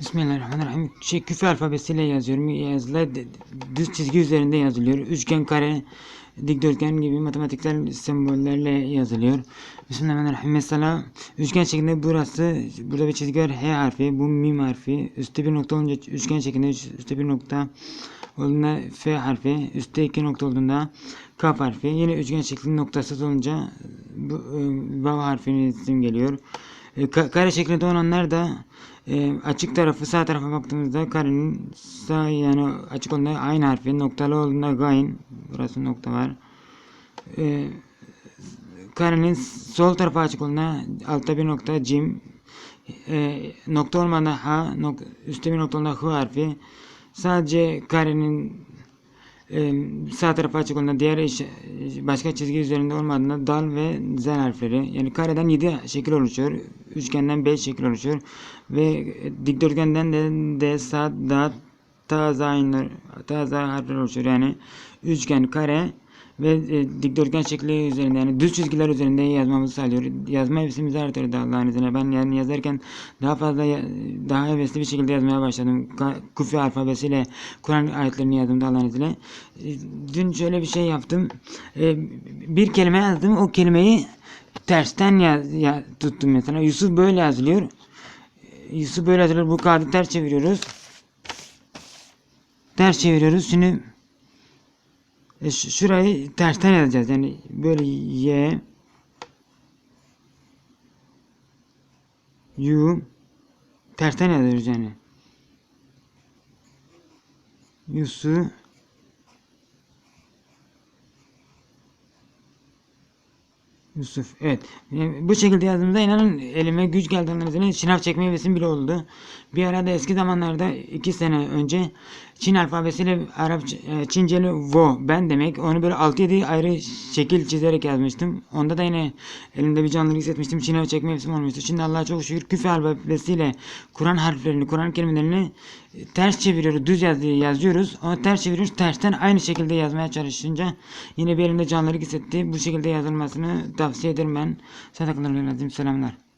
Bismillahirrahmanirrahim. Şey, küfe alfabesiyle yazıyorum. Yazılar düz çizgi üzerinde yazılıyor. Üçgen, kare, dikdörtgen gibi matematiksel sembollerle yazılıyor. Bismillahirrahmanirrahim. Mesela üçgen şeklinde burası, burada bir çizgi var. H harfi, bu mim harfi. Üstte bir nokta olunca üçgen şeklinde üstte bir nokta olduğunda F harfi, üstte iki nokta olduğunda Kaf harfi. Yine üçgen şeklinde noktasız olunca bu e, harfinin isim geliyor. E, ka- kare şeklinde olanlar da e, açık tarafı sağ tarafa baktığımızda karenin sağ yanı açık olduğunda aynı harfi noktalı olduğunda gain burası nokta var. E, karenin sol tarafı açık olduğunda altta bir nokta cim e, nokta olmadan ha nok üstte bir nokta olduğunda h harfi sadece karenin sağ tarafı açık olduğunda diğer başka çizgi üzerinde olmadığında dal ve zel harfleri yani kareden 7 şekil oluşuyor. Üçgenden 5 şekil oluşuyor. Ve dikdörtgenden de de sağ da ta zaynlar ta za harfler oluşuyor. Yani üçgen, kare ve e, dikdörtgen şekli üzerinde yani düz çizgiler üzerinde yazmamızı sağlıyor. Yazma hevesimizi artırdı Allah'ın izniyle. Ben yani yazarken daha fazla daha hevesli bir şekilde yazmaya başladım. Kufi alfabesiyle Kur'an ayetlerini yazdım da Allah'ın izniyle. E, Dün şöyle bir şey yaptım. E, Bir kelime yazdım. O kelimeyi tersten yaz, ya, tuttum mesela. Yusuf böyle yazılıyor. E, Yusuf böyle yazılıyor. Bu kağıdı ters çeviriyoruz. Ters çeviriyoruz. Şimdi e, şurayı tersten yazacağız. Yani böyle Y U tersten yazıyoruz yani. Yusuf Yusuf. Evet. Yani bu şekilde yazdığımda inanın elime güç geldi anladığınız şınav çekme hevesim bile oldu. Bir arada eski zamanlarda iki sene önce Çin alfabesiyle Arapça, e, Çinceli Vo ben demek. Onu böyle 6-7 ayrı şekil çizerek yazmıştım. Onda da yine elimde bir canlılık hissetmiştim. Şınav çekme hevesim olmuştu. Şimdi Allah'a çok şükür küfe alfabesiyle Kur'an harflerini, Kur'an kelimelerini e, ters çeviriyoruz. Düz yaz yazıyoruz. Onu ters çeviriyoruz. Tersten aynı şekilde yazmaya çalışınca yine bir elimde canlılık hissetti. Bu şekilde yazılmasını tavsiye ederim ben. Ve sellem. Selamlar.